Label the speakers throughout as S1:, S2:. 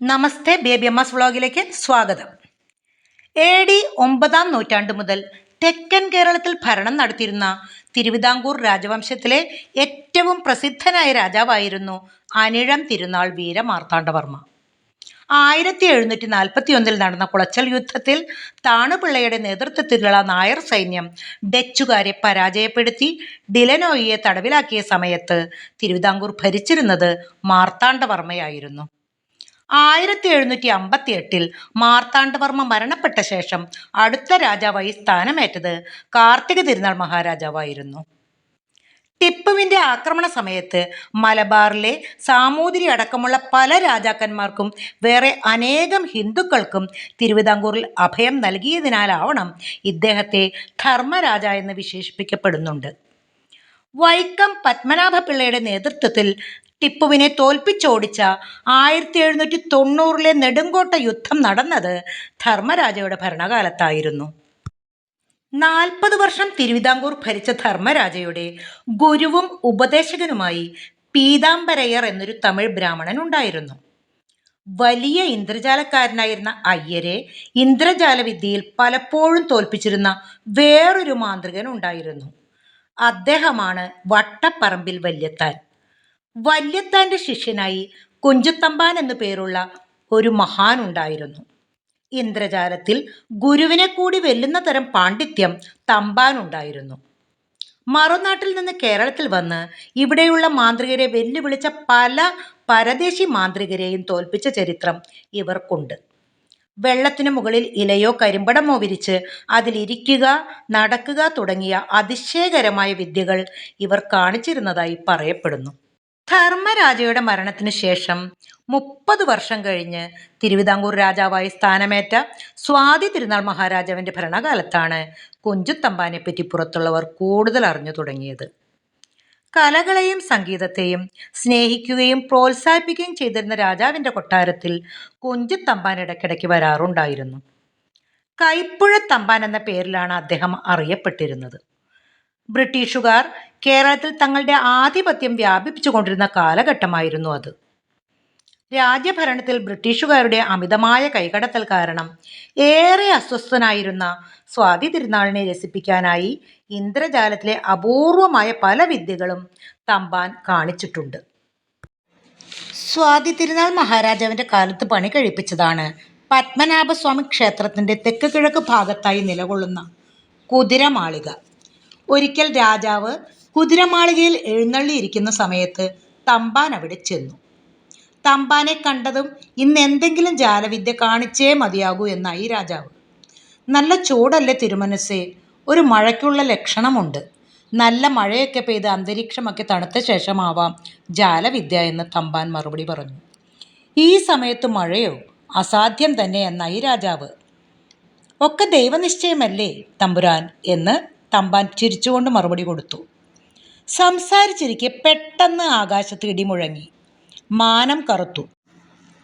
S1: നമസ്തേ baby S വ്ളോഗിലേക്ക് സ്വാഗതം. A D ഒമ്പതാം നൂറ്റാണ്ട് മുതൽ തെക്കൻ കേരളത്തിൽ ഭരണം നടത്തിയിരുന്ന തിരുവിതാംകൂർ രാജവംശത്തിലെ ഏറ്റവും പ്രസിദ്ധനായ രാജാവായിരുന്നു അനിഴം തിരുനാൾ വീരമാർത്താണ്ഡവർമ്മ ആയിരത്തി എഴുന്നൂറ്റി നാൽപ്പത്തി ഒന്നിൽ നടന്ന കുളച്ചൽ യുദ്ധത്തിൽ താണുപിള്ളയുടെ നേതൃത്വത്തിലുള്ള നായർ സൈന്യം ഡച്ചുകാരെ പരാജയപ്പെടുത്തി ഡിലനോയിയെ തടവിലാക്കിയ സമയത്ത് തിരുവിതാംകൂർ ഭരിച്ചിരുന്നത് മാർത്താണ്ഡവർമ്മയായിരുന്നു. ആയിരത്തി എഴുന്നൂറ്റി അമ്പത്തി എട്ടിൽ മാർത്താണ്ഡവർമ്മ മരണപ്പെട്ട ശേഷം അടുത്ത രാജാവായി സ്ഥാനമേറ്റത് കാർത്തിക തിരുനാൾ മഹാരാജാവായിരുന്നു. ടിപ്പുവിന്റെ ആക്രമണ സമയത്ത് മലബാറിലെ സാമൂതിരി അടക്കമുള്ള പല രാജാക്കന്മാർക്കും വേറെ അനേകം ഹിന്ദുക്കൾക്കും തിരുവിതാംകൂറിൽ അഭയം നൽകിയതിനാലാവണം ഇദ്ദേഹത്തെ ധർമ്മരാജ എന്ന് വിശേഷിപ്പിക്കപ്പെടുന്നുണ്ട്. വൈക്കം പത്മനാഭപിള്ളയുടെ നേതൃത്വത്തിൽ ടിപ്പുവിനെ തോൽപ്പിച്ചോടിച്ച ആയിരത്തി എഴുന്നൂറ്റി തൊണ്ണൂറിലെ നെടുങ്കോട്ട യുദ്ധം നടന്നത് ധർമ്മരാജയുടെ ഭരണകാലത്തായിരുന്നു. നാൽപ്പത് വർഷം തിരുവിതാംകൂർ ഭരിച്ച ധർമ്മരാജയുടെ ഗുരുവും ഉപദേശകനുമായി പീതാംബരയ്യർ എന്നൊരു തമിഴ് ബ്രാഹ്മണൻ ഉണ്ടായിരുന്നു. വലിയ ഇന്ദ്രജാലക്കാരനായിരുന്ന അയ്യരെ ഇന്ദ്രജാലവിദ്യയിൽ പലപ്പോഴും തോൽപ്പിച്ചിരുന്ന വേറൊരു മാന്ത്രികൻ ഉണ്ടായിരുന്നു. അദ്ദേഹമാണ് വട്ടപ്പറമ്പിൽ വല്യത്താൻ. വല്യത്താന്റെ ശിഷ്യനായി കുഞ്ചുത്തമ്പാൻ എന്നു പേരുള്ള ഒരു മഹാൻ ഉണ്ടായിരുന്നു. ഇന്ദ്രജാലത്തിൽ ഗുരുവിനെ കൂടി വെല്ലുന്ന തരം പാണ്ഡിത്യം തമ്പാനുണ്ടായിരുന്നു മറുനാട്ടിൽ നിന്ന് കേരളത്തിൽ വന്ന് ഇവിടെയുള്ള മാന്ത്രികരെ വെല്ലുവിളിച്ച പല പരദേശി മാന്ത്രികരെയും തോൽപ്പിച്ച ചരിത്രം ഇവർക്കുണ്ട്. വെള്ളത്തിനു മുകളിൽ ഇലയോ കരിമ്പടമോ വിരിച്ച് അതിലിരിക്കുക നടക്കുക തുടങ്ങിയ അതിശയകരമായ വിദ്യകൾ ഇവർ കാണിച്ചിരുന്നതായി പറയപ്പെടുന്നു. ധർമ്മരാജയുടെ മരണത്തിന് ശേഷം മുപ്പത് വർഷം കഴിഞ്ഞ് തിരുവിതാംകൂർ രാജാവായി സ്ഥാനമേറ്റ സ്വാതി തിരുനാൾ മഹാരാജാവിന്റെ ഭരണകാലത്താണ് കുഞ്ചുത്തമ്പാനെ പറ്റി പുറത്തുള്ളവർ കൂടുതൽ അറിഞ്ഞു തുടങ്ങിയത്. കലകളെയും സംഗീതത്തെയും സ്നേഹിക്കുകയും പ്രോത്സാഹിപ്പിക്കുകയും ചെയ്തിരുന്ന രാജാവിന്റെ കൊട്ടാരത്തിൽ കുഞ്ചുത്തമ്പാൻ ഇടയ്ക്കിടയ്ക്ക് വരാറുണ്ടായിരുന്നു. കൈപ്പുഴ തമ്പാൻ എന്ന പേരിലാണ് അദ്ദേഹം അറിയപ്പെട്ടിരുന്നത്. ബ്രിട്ടീഷുകാർ കേരളത്തിൽ തങ്ങളുടെ ആധിപത്യം വ്യാപിപ്പിച്ചുകൊണ്ടിരുന്ന കാലഘട്ടമായിരുന്നു അത്. രാജ്യഭരണത്തിൽ ബ്രിട്ടീഷുകാരുടെ അമിതമായ കൈകടത്തൽ കാരണം ഏറെ അസ്വസ്ഥനായിരുന്ന സ്വാതി തിരുനാളിനെ രസിപ്പിക്കാനായി ഇന്ദ്രജാലത്തിലെ അപൂർവമായ പല വിദ്യകളും തമ്പാൻ കാണിച്ചിട്ടുണ്ട്. സ്വാതി തിരുനാൾ മഹാരാജാവിന്റെ കാലത്ത് പണി കഴിപ്പിച്ചതാണ് പത്മനാഭസ്വാമി ക്ഷേത്രത്തിന്റെ തെക്ക് കിഴക്ക് ഭാഗത്തായി നിലകൊള്ളുന്ന കുതിരമാളിക. ഒരിക്കൽ രാജാവ് കുതിരമാളികയിൽ എഴുന്നള്ളിയിരിക്കുന്ന സമയത്ത് തമ്പാൻ അവിടെ ചെന്നു. തമ്പാനെ കണ്ടതും ഇന്ന് എന്തെങ്കിലും ജാലവിദ്യ കാണിച്ചേ മതിയാകൂ എന്നായി രാജാവ്. നല്ല ചൂടല്ലേ തിരുമനസ്സേ ഒരു മഴയ്ക്കുള്ള ലക്ഷണമുണ്ട്. നല്ല മഴയൊക്കെ പെയ്ത് അന്തരീക്ഷമൊക്കെ തണുത്ത ശേഷമാവാം ജാലവിദ്യ എന്ന് തമ്പാൻ മറുപടി പറഞ്ഞു. ഈ സമയത്ത് മഴയോ അസാധ്യം തന്നെ എന്നായി രാജാവ്. ഒക്കെ ദൈവനിശ്ചയമല്ലേ തമ്പുരാൻ? എന്ന് തമ്പാൻ ചിരിച്ചുകൊണ്ട് മറുപടി കൊടുത്തു. സംസാരിച്ചിരിക്കെ പെട്ടെന്ന് ആകാശത്ത് ഇടിമുഴങ്ങി. മാനം കറുത്തു.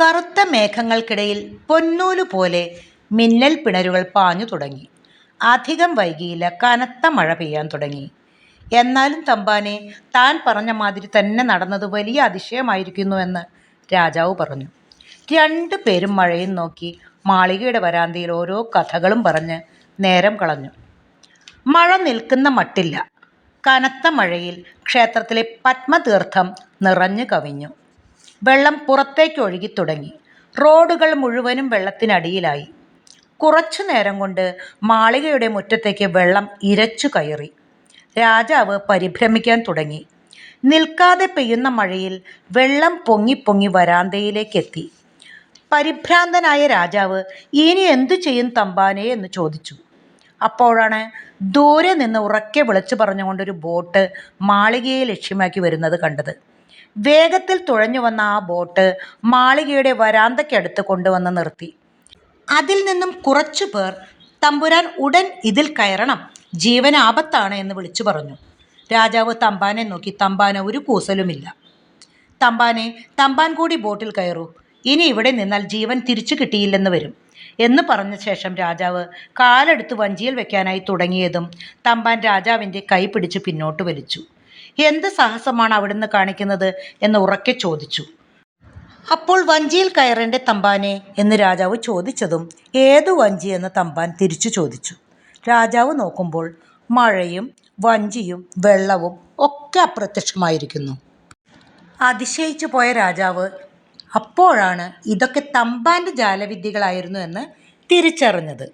S1: കറുത്ത മേഘങ്ങൾക്കിടയിൽ പൊന്നൂലു പോലെ മിന്നൽ പിണരുകൾ പാഞ്ഞു തുടങ്ങി. അധികം വൈകിയില്ല കനത്ത മഴ പെയ്യാൻ തുടങ്ങി. എന്നാലും തമ്പാനെ താൻ പറഞ്ഞ മാതിരി തന്നെ നടന്നത് വലിയ അതിശയമായിരിക്കുന്നുവെന്ന് രാജാവ് പറഞ്ഞു. രണ്ടു പേരും മഴയും നോക്കി മാളികയുടെ വരാന്തയിൽ ഓരോ കഥകളും പറഞ്ഞ് നേരം കളഞ്ഞു. മഴ നിൽക്കുന്ന മട്ടില്ല. കനത്ത മഴയിൽ ക്ഷേത്രത്തിലെ പത്മതീർത്ഥം നിറഞ്ഞു കവിഞ്ഞു. വെള്ളം പുറത്തേക്ക് ഒഴുകി തുടങ്ങി. റോഡുകൾ മുഴുവനും വെള്ളത്തിനടിയിലായി. കുറച്ചു നേരം കൊണ്ട് മാളികയുടെ മുറ്റത്തേക്ക് വെള്ളം ഇരച്ചു കയറി. രാജാവ് പരിഭ്രമിക്കാൻ തുടങ്ങി. നിൽക്കാതെ പെയ്യുന്ന മഴയിൽ വെള്ളം പൊങ്ങി പൊങ്ങി വരാന്തയിലേക്കെത്തി. പരിഭ്രാന്തനായ രാജാവ് ഇനി എന്തു ചെയ്യും തമ്പാനെ? എന്ന് ചോദിച്ചു. അപ്പോഴാണ് ദൂരെ നിന്ന് ഉറക്കെ വിളിച്ചു പറഞ്ഞുകൊണ്ടൊരു ബോട്ട് മാളികയെ ലക്ഷ്യമാക്കി വരുന്നത് കണ്ടത്. വേഗത്തിൽ തുഴഞ്ഞു വന്ന ആ ബോട്ട് മാളികയുടെ വരാന്തയ്ക്കടുത്ത് കൊണ്ടുവന്ന് നിർത്തി. അതിൽ നിന്നും കുറച്ചു പേർ തമ്പുരാൻ ഉടൻ ഇതിൽ കയറണം. ജീവൻ ആപത്താണ് എന്ന് വിളിച്ചു പറഞ്ഞു. രാജാവ് തമ്പാനെ നോക്കി തമ്പാന് ഒരു കൂസലുമില്ല. തമ്പാനെ തമ്പാൻ കൂടി ബോട്ടിൽ കയറൂ. ഇനി ഇവിടെ നിന്നാൽ ജീവൻ തിരിച്ചു കിട്ടിയില്ലെന്ന് വരും. എന്ന് പറഞ്ഞ ശേഷം രാജാവ് കാലെടുത്ത് വഞ്ചിയിൽ വെക്കാനായി തുടങ്ങിയതും തമ്പാൻ രാജാവിന്റെ കൈ പിടിച്ച് പിന്നോട്ട് വലിച്ചു. എന്ത് സാഹസമാണ് അവിടുന്ന് കാണിക്കുന്നത്? എന്ന് ഉറക്കെ ചോദിച്ചു. അപ്പോൾ വഞ്ചിയിൽ കയറേണ്ട തമ്പാനെ? എന്ന് രാജാവ് ചോദിച്ചതും ഏതു വഞ്ചി? എന്ന് തമ്പാൻ തിരിച്ചു ചോദിച്ചു. രാജാവ് നോക്കുമ്പോൾ മഴയും വഞ്ചിയും വെള്ളവും ഒക്കെ അപ്രത്യക്ഷമായിരിക്കുന്നു. അതിശയിച്ചു പോയ രാജാവ് അപ്പോഴാണ് ഇതൊക്കെ തമ്പാന്റെ ജാലവിദ്യകളായിരുന്നു എന്ന് തിരിച്ചറിഞ്ഞത്.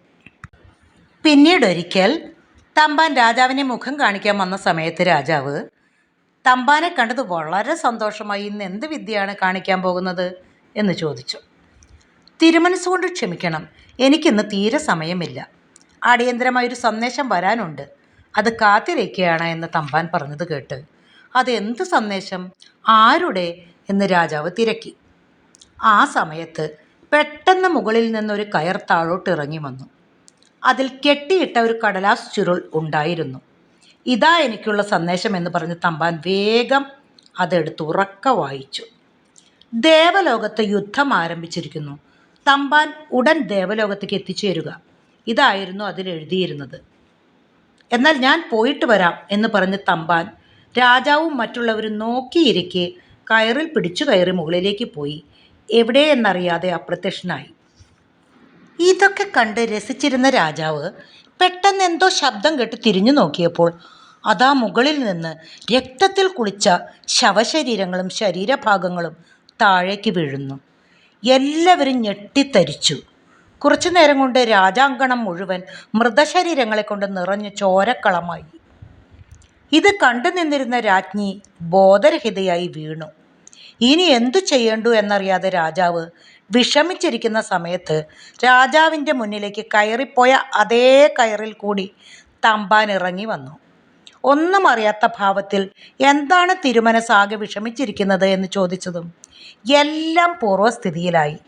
S1: പിന്നീടൊരിക്കൽ തമ്പാൻ രാജാവിനെ മുഖം കാണിക്കാൻ വന്ന സമയത്ത് രാജാവ് തമ്പാനെ കണ്ടത് വളരെ സന്തോഷമായി. ഇന്ന് എന്ത് വിദ്യയാണ് കാണിക്കാൻ പോകുന്നത്? എന്ന് ചോദിച്ചു. തിരുമനസ്സുകൊണ്ട് ക്ഷമിക്കണം എനിക്കിന്ന് തീരെ സമയമില്ല. അടിയന്തരമായൊരു സന്ദേശം വരാനുണ്ട്. അത് കാത്തിരിക്കുകയാണ് എന്ന് തമ്പാൻ പറഞ്ഞത് കേട്ട്. അതെന്ത് സന്ദേശം? ആരുടെ? എന്ന് രാജാവ് തിരക്കി. ആ സമയത്ത് പെട്ടെന്ന് മുകളിൽ നിന്നൊരു കയർ താഴോട്ട് ഇറങ്ങി വന്നു. അതിൽ കെട്ടിയിട്ട ഒരു കടലാസ് ചുരുൾ ഉണ്ടായിരുന്നു. ഇതാ എനിക്കുള്ള സന്ദേശം എന്ന് പറഞ്ഞ് തമ്പാൻ വേഗം അതെടുത്ത് ഉറക്ക വായിച്ചു. ദേവലോകത്ത് യുദ്ധം ആരംഭിച്ചിരിക്കുന്നു. തമ്പാൻ ഉടൻ ദേവലോകത്തേക്ക് എത്തിച്ചേരുക. ഇതായിരുന്നു അതിലെഴുതിയിരുന്നത് എന്നാൽ ഞാൻ പോയിട്ട് വരാം എന്ന് പറഞ്ഞ് തമ്പാൻ രാജാവും മറ്റുള്ളവരും നോക്കിയിരിക്കെ കയറിൽ പിടിച്ചു കയറി മുകളിലേക്ക് പോയി. എവിടെയെന്നറിയാതെ അപ്രത്യക്ഷനായി. ഇതൊക്കെ കണ്ട് രസിച്ചിരുന്ന രാജാവ് പെട്ടെന്ന് എന്തോ ശബ്ദം കേട്ട് തിരിഞ്ഞു നോക്കിയപ്പോൾ അതാ മുകളിൽ നിന്ന് രക്തത്തിൽ കുളിച്ച ശവശരീരങ്ങളും ശരീരഭാഗങ്ങളും താഴേക്ക് വീഴുന്നു. എല്ലാവരും ഞെട്ടിത്തരിച്ചു. കുറച്ചു നേരം കൊണ്ട് രാജാങ്കണം മുഴുവൻ മൃതശരീരങ്ങളെ കൊണ്ട് നിറഞ്ഞ ചോരക്കളമായി. ഇത് കണ്ടു നിന്നിരുന്ന രാജ്ഞി ബോധരഹിതയായി വീണു. ഇനി എന്തു ചെയ്യേണ്ടു എന്നറിയാതെ രാജാവ് വിഷമിച്ചിരിക്കുന്ന സമയത്ത് രാജാവിന്റെ മുന്നിലേക്ക് കയറിപ്പോയ അതേ കയറിൽ കൂടി തമ്പാൻ ഇറങ്ങി വന്നു. ഒന്നും അറിയാത്ത ഭാവത്തിൽ എന്താണ് തിരുമനസാകെ വിഷമിച്ചിരിക്കുന്നത് എന്ന് ചോദിച്ചതും എല്ലാം പൂർവസ്ഥിതിയിലായി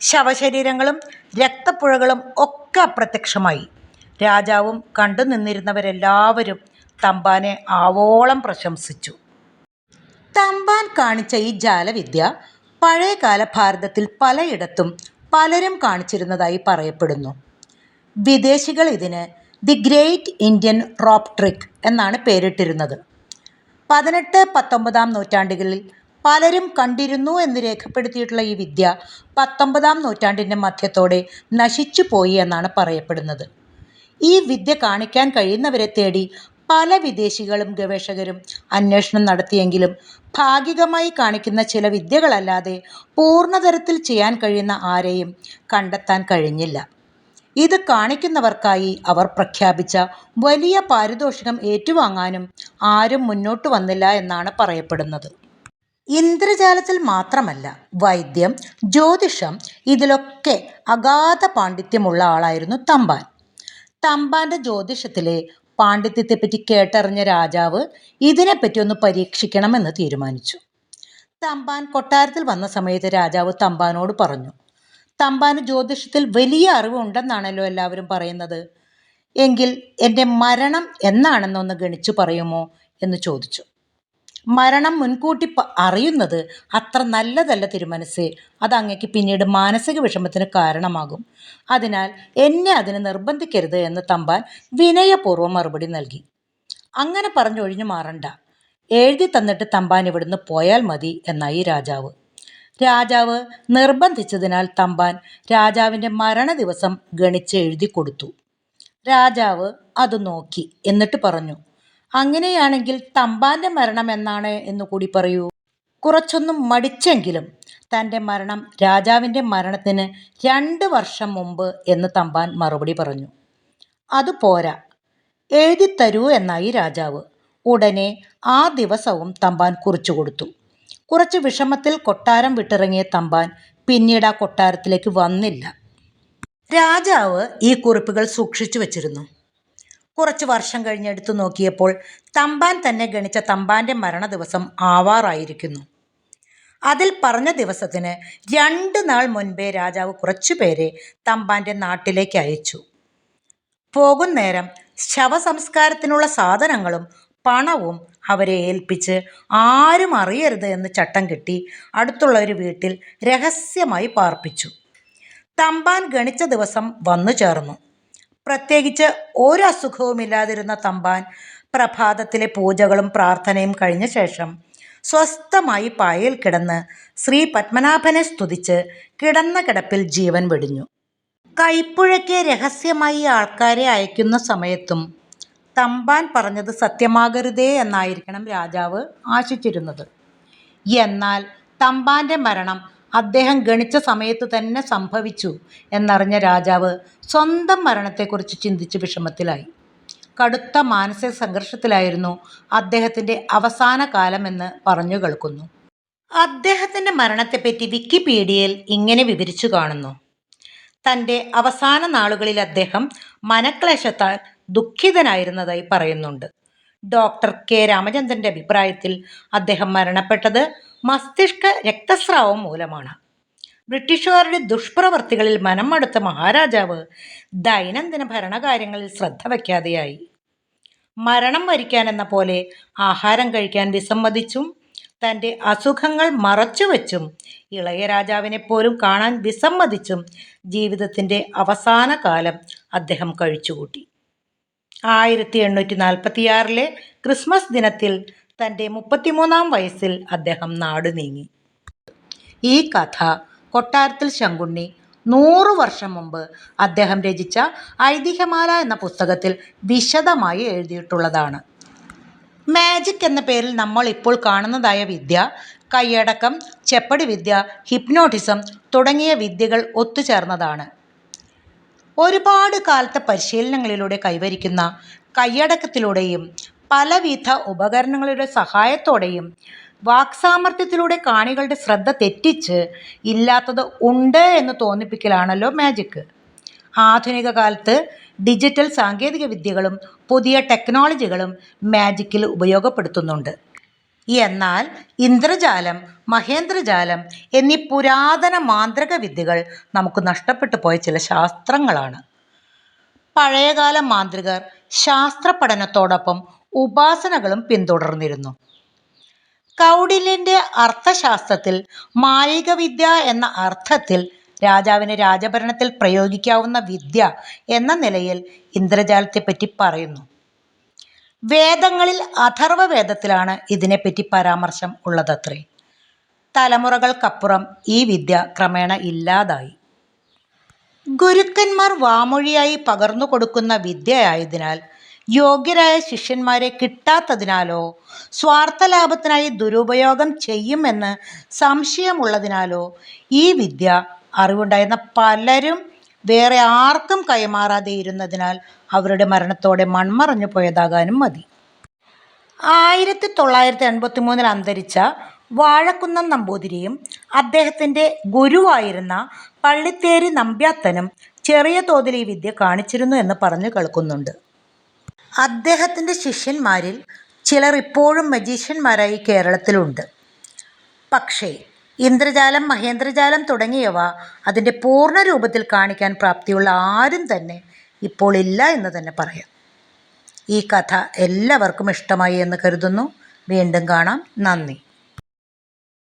S1: ശവശരീരങ്ങളും രക്തപ്പുഴകളും ഒക്കെ അപ്രത്യക്ഷമായി. രാജാവും കണ്ടു നിന്നിരുന്നവരെല്ലാവരും തമ്പാനെ ആവോളം പ്രശംസിച്ചു. തമ്പാൻ കാണിച്ച ഈ ജാലവിദ്യ പഴയകാല ഭാരതത്തിൽ പലയിടത്തും പലരും കാണിച്ചിരുന്നതായി പറയപ്പെടുന്നു. വിദേശികൾ ഇതിന് the great Indian rope trick എന്നാണ് പേരിട്ടിരുന്നത്. പതിനെട്ട് പത്തൊമ്പതാം നൂറ്റാണ്ടുകളിൽ പലരും കണ്ടിരുന്നു എന്ന് രേഖപ്പെടുത്തിയിട്ടുള്ള ഈ വിദ്യ പത്തൊമ്പതാം നൂറ്റാണ്ടിന്റെ മധ്യത്തോടെ നശിച്ചു പോയി എന്നാണ് പറയപ്പെടുന്നത്. ഈ വിദ്യ കാണിക്കാൻ കഴിയുന്നവരെ തേടി പല വിദേശികളും ഗവേഷകരും അന്വേഷണം നടത്തിയെങ്കിലും ഭാഗികമായി കാണിക്കുന്ന ചില വിദ്യകളല്ലാതെ പൂർണതരത്തിൽ ചെയ്യാൻ കഴിയുന്ന ആരെയും കണ്ടെത്താൻ കഴിഞ്ഞില്ല. ഇത് കാണിക്കുന്നവർക്കായി അവർ പ്രഖ്യാപിച്ച വലിയ പാരിതോഷികം ഏറ്റുവാങ്ങാനും ആരും മുന്നോട്ട് വന്നില്ല എന്നാണ് പറയപ്പെടുന്നത്. ഇന്ദ്രജാലത്തിൽ മാത്രമല്ല വൈദ്യം ജ്യോതിഷം ഇതിലൊക്കെ അഗാധ പാണ്ഡിത്യമുള്ള ആളായിരുന്നു തമ്പാൻ. തമ്പാന്റെ ജ്യോതിഷത്തിലെ പാണ്ഡിത്യത്തെപ്പറ്റി കേട്ടറിഞ്ഞ രാജാവ് ഇതിനെപ്പറ്റി ഒന്ന് പരീക്ഷിക്കണമെന്ന് തീരുമാനിച്ചു. തമ്പാൻ കൊട്ടാരത്തിൽ വന്ന സമയത്ത് രാജാവ് തമ്പാനോട് പറഞ്ഞു തമ്പാന് ജ്യോതിഷത്തിൽ വലിയ അറിവുണ്ടെന്നാണല്ലോ എല്ലാവരും പറയുന്നത്. എങ്കിൽ എന്റെ മരണം എന്നാണെന്നൊന്ന് ഗണിച്ചു പറയുമോ? എന്ന് ചോദിച്ചു. മരണം മുൻകൂട്ടി അറിയുന്നത് അത്ര നല്ലതല്ല തിരുമനസ്സേ. അത് അങ്ങക്ക് പിന്നീട് മാനസിക വിഷമത്തിന് കാരണമാകും. അതിനാൽ എന്നെ അതിന് നിർബന്ധിക്കരുത് എന്ന് തമ്പാൻ വിനയപൂർവം മറുപടി നൽകി. അങ്ങനെ പറഞ്ഞൊഴിഞ്ഞു മാറണ്ട. എഴുതി തന്നിട്ട് തമ്പാൻ ഇവിടുന്ന് പോയാൽ മതി എന്നായി രാജാവ്. രാജാവ് നിർബന്ധിച്ചതിനാൽ തമ്പാൻ രാജാവിന്റെ മരണ ദിവസം ഗണിച്ച് എഴുതി കൊടുത്തു. രാജാവ് അത് നോക്കി എന്നിട്ട് പറഞ്ഞു അങ്ങനെയാണെങ്കിൽ തമ്പാന്റെ മരണം എന്നാണ് എന്ന് കൂടി പറയൂ. കുറച്ചൊന്നും മടിച്ചെങ്കിലും തന്റെ മരണം രാജാവിന്റെ മരണത്തിന് രണ്ട് വർഷം മുമ്പ് എന്ന് തമ്പാൻ മറുപടി പറഞ്ഞു. അത് പോരാ. എഴുതിത്തരൂ എന്നായി രാജാവ്. ഉടനെ ആ ദിവസവും തമ്പാൻ കുറിച്ചു കൊടുത്തു. കുറച്ച് വിഷമത്തിൽ കൊട്ടാരം വിട്ടിറങ്ങിയ തമ്പാൻ പിന്നീട് ആ കൊട്ടാരത്തിലേക്ക് വന്നില്ല. രാജാവ് ഈ കുറിപ്പുകൾ സൂക്ഷിച്ചു വച്ചിരുന്നു. കുറച്ച് വർഷം കഴിഞ്ഞ് എടുത്തു നോക്കിയപ്പോൾ തമ്പാൻ തന്നെ ഗണിച്ച തമ്പാന്റെ മരണ ദിവസം ആവാറായിരിക്കുന്നു. അതിൽ പറഞ്ഞ ദിവസത്തിന് രണ്ട് നാൾ മുൻപേ രാജാവ് കുറച്ചുപേരെ തമ്പാന്റെ നാട്ടിലേക്ക് അയച്ചു. പോകുന്നേരം നേരം ശവസംസ്കാരത്തിനുള്ള സാധനങ്ങളും പണവും അവരെ ഏൽപ്പിച്ച് ആരും അറിയരുത് എന്ന് ചട്ടം കെട്ടി അടുത്തുള്ള ഒരു വീട്ടിൽ രഹസ്യമായി പാർപ്പിച്ചു. തമ്പാൻ ഗണിച്ച ദിവസം വന്നു ചേർന്നു. പ്രത്യേകിച്ച് ഒരു അസുഖവുമില്ലാതിരുന്ന തമ്പാൻ പ്രഭാതത്തിലെ പൂജകളും പ്രാർത്ഥനയും കഴിഞ്ഞ ശേഷം സ്വസ്ഥമായി പായയിൽ കിടന്ന് ശ്രീ പത്മനാഭനെ സ്തുതിച്ച് കിടന്ന കിടപ്പിൽ ജീവൻ വെടിഞ്ഞു. കൈപ്പുഴയ്ക്ക് രഹസ്യമായി ആൾക്കാരെ അയക്കുന്ന സമയത്തും തമ്പാൻ പറഞ്ഞത് സത്യമാകരുതേ എന്നായിരിക്കണം രാജാവ് ആശിച്ചിരുന്നത്. എന്നാൽ തമ്പാന്റെ മരണം അദ്ദേഹം ഗണിച്ച സമയത്ത് തന്നെ സംഭവിച്ചു എന്നറിഞ്ഞ രാജാവ് സ്വന്തം മരണത്തെക്കുറിച്ച് ചിന്തിച്ച് വിഷമത്തിലായി. കടുത്ത മാനസിക സംഘർഷത്തിലായിരുന്നു അദ്ദേഹത്തിന്റെ അവസാന കാലമെന്ന് പറഞ്ഞു കേൾക്കുന്നു. അദ്ദേഹത്തിന്റെ മരണത്തെപ്പറ്റി വിക്കിപീഡിയയിൽ ഇങ്ങനെ വിവരിച്ചു കാണുന്നു. തന്റെ അവസാന നാളുകളിൽ അദ്ദേഹം മനക്ലേശത്താൽ ദുഃഖിതനായിരുന്നതായി പറയുന്നുണ്ട്. ഡോക്ടർ കെ രാമചന്ദ്രന്റെ അഭിപ്രായത്തിൽ അദ്ദേഹം മരണപ്പെട്ടത് മസ്തിഷ്ക രക്തസ്രാവം മൂലമാണ്. ബ്രിട്ടീഷുകാരുടെ ദുഷ്പ്രവർത്തികളിൽ മനം മടുത്ത മഹാരാജാവ് ദൈനംദിന ഭരണകാര്യങ്ങളിൽ ശ്രദ്ധ വയ്ക്കാതെയായി. മരണം വരിക്കാനെന്ന പോലെ ആഹാരം കഴിക്കാൻ വിസമ്മതിച്ചും തന്റെ അസുഖങ്ങൾ മറച്ചുവെച്ചും ഇളയ രാജാവിനെ പോലും കാണാൻ വിസമ്മതിച്ചും ജീവിതത്തിന്റെ അവസാന കാലം അദ്ദേഹം കഴിച്ചുകൂട്ടി. ആയിരത്തി എണ്ണൂറ്റി നാൽപ്പത്തിയാറിലെ ക്രിസ്മസ് ദിനത്തിൽ തന്റെ മുപ്പത്തിമൂന്നാം വയസ്സിൽ അദ്ദേഹം നാട് നീങ്ങി. ഈ കഥ കൊട്ടാരത്തിൽ ശങ്കുണ്ണി നൂറ് വർഷം മുമ്പ് അദ്ദേഹം രചിച്ച ഐതിഹ്യമാല എന്ന പുസ്തകത്തിൽ വിശദമായി എഴുതിയിട്ടുള്ളതാണ്. മാജിക് എന്ന പേരിൽ നമ്മൾ ഇപ്പോൾ കാണുന്നതായ വിദ്യ കൈയടക്കം ചെപ്പടി വിദ്യ ഹിപ്നോട്ടിസം തുടങ്ങിയ വിദ്യകൾ ഒത്തുചേർന്നതാണ്. ഒരുപാട് കാലത്തെ പരിശീലനങ്ങളിലൂടെ കൈവരിക്കുന്ന കൈയടക്കത്തിലൂടെയും പലവിധ ഉപകരണങ്ങളുടെ സഹായത്തോടെയും വാക്സാമർത്ഥ്യത്തിലൂടെ കാണികളുടെ ശ്രദ്ധ തെറ്റിച്ച് ഇല്ലാത്തത് ഉണ്ട് എന്ന് തോന്നിപ്പിക്കലാണല്ലോ മാജിക്ക് ആധുനിക കാലത്ത് ഡിജിറ്റൽ സാങ്കേതിക വിദ്യകളും പുതിയ ടെക്നോളജികളും മാജിക്കിൽ ഉപയോഗപ്പെടുത്തുന്നുണ്ട്. എന്നാൽ ഇന്ദ്രജാലം മഹേന്ദ്രജാലം എന്നീ പുരാതന മാന്ത്രിക വിദ്യകൾ നമുക്ക് നഷ്ടപ്പെട്ടു പോയ ചില ശാസ്ത്രങ്ങളാണ്. പഴയകാല മാന്ത്രികർ ശാസ്ത്ര പഠനത്തോടൊപ്പം ഉപാസനകളും പിന്തുടർന്നിരുന്നു. കൗടില്യന്റെ അർത്ഥശാസ്ത്രത്തിൽ മാലികവിദ്യ എന്ന അർത്ഥത്തിൽ രാജാവിന് രാജഭരണത്തിൽ പ്രയോഗിക്കാവുന്ന വിദ്യ എന്ന നിലയിൽ ഇന്ദ്രജാലത്തെപ്പറ്റി പറയുന്നു. വേദങ്ങളിൽ അഥർവ വേദത്തിലാണ് ഇതിനെപ്പറ്റി പരാമർശം ഉള്ളതത്രേ. തലമുറകൾക്കപ്പുറം ഈ വിദ്യ ക്രമേണ ഇല്ലാതായി. ഗുരുക്കന്മാർ വാമൊഴിയായി പകർന്നു കൊടുക്കുന്ന വിദ്യയായതിനാൽ യോഗ്യരായ ശിഷ്യന്മാരെ കിട്ടാത്തതിനാലോ സ്വാർത്ഥലാഭത്തിനായി ദുരുപയോഗം ചെയ്യുമെന്ന് സംശയമുള്ളതിനാലോ ഈ വിദ്യ അറിവുണ്ടായിരുന്ന പലരും വേറെ ആർക്കും കൈമാറാതെ ഇരുന്നതിനാൽ അവരുടെ മരണത്തോടെ മൺമറഞ്ഞു പോയതാകാനും മതി. ആയിരത്തി തൊള്ളായിരത്തി എൺപത്തി മൂന്നിൽ അന്തരിച്ച വാഴക്കുന്നം നമ്പൂതിരിയും അദ്ദേഹത്തിന്റെ ഗുരുവായിരുന്ന പള്ളിത്തേരി നമ്പ്യാത്തനും ചെറിയ തോതിൽ ഈ വിദ്യ കാണിച്ചിരുന്നു എന്ന് പറഞ്ഞു കേൾക്കുന്നുണ്ട്. അദ്ദേഹത്തിന്റെ ശിഷ്യന്മാരിൽ ചിലർ ഇപ്പോഴും മജീഷ്യന്മാരായി കേരളത്തിലുണ്ട്. പക്ഷേ ഇന്ദ്രജാലം മഹേന്ദ്രജാലം തുടങ്ങിയവ അതിന്റെ പൂർണ രൂപത്തിൽ കാണിക്കാൻ പ്രാപ്തിയുള്ള ആരും തന്നെ ഇപ്പോൾ ഇല്ല എന്ന് തന്നെ പറയാം. ഈ കഥ എല്ലാവർക്കും ഇഷ്ടമായി എന്ന് കരുതുന്നു. വീണ്ടും കാണാം. നന്ദി.